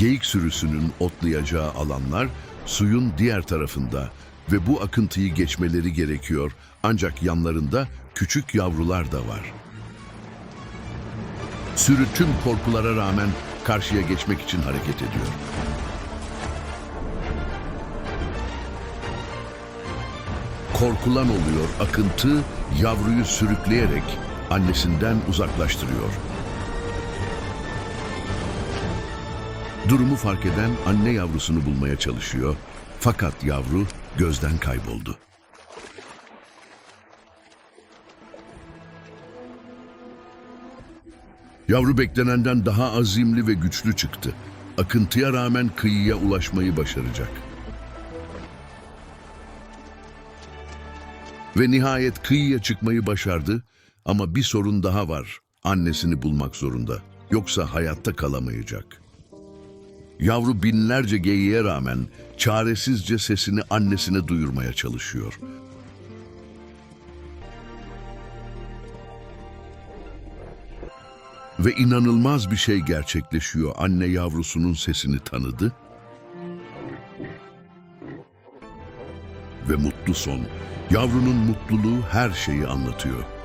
Geyik sürüsünün otlayacağı alanlar suyun diğer tarafında ve bu akıntıyı geçmeleri gerekiyor ancak yanlarında küçük yavrular da var. Sürü tüm korkulara rağmen karşıya geçmek için hareket ediyor. Korkulan oluyor, akıntı yavruyu sürükleyerek annesinden uzaklaştırıyor. Durumu fark eden anne yavrusunu bulmaya çalışıyor. Fakat yavru gözden kayboldu. Yavru beklenenden daha azimli ve güçlü çıktı. Akıntıya rağmen kıyıya ulaşmayı başaracak. Ve nihayet kıyıya çıkmayı başardı ama bir sorun daha var. Annesini bulmak zorunda. Yoksa hayatta kalamayacak. Yavru binlerce geyiğe rağmen çaresizce sesini annesine duyurmaya çalışıyor. Ve inanılmaz bir şey gerçekleşiyor. Anne yavrusunun sesini tanıdı. Ve mutlu son. Yavrunun mutluluğu her şeyi anlatıyor.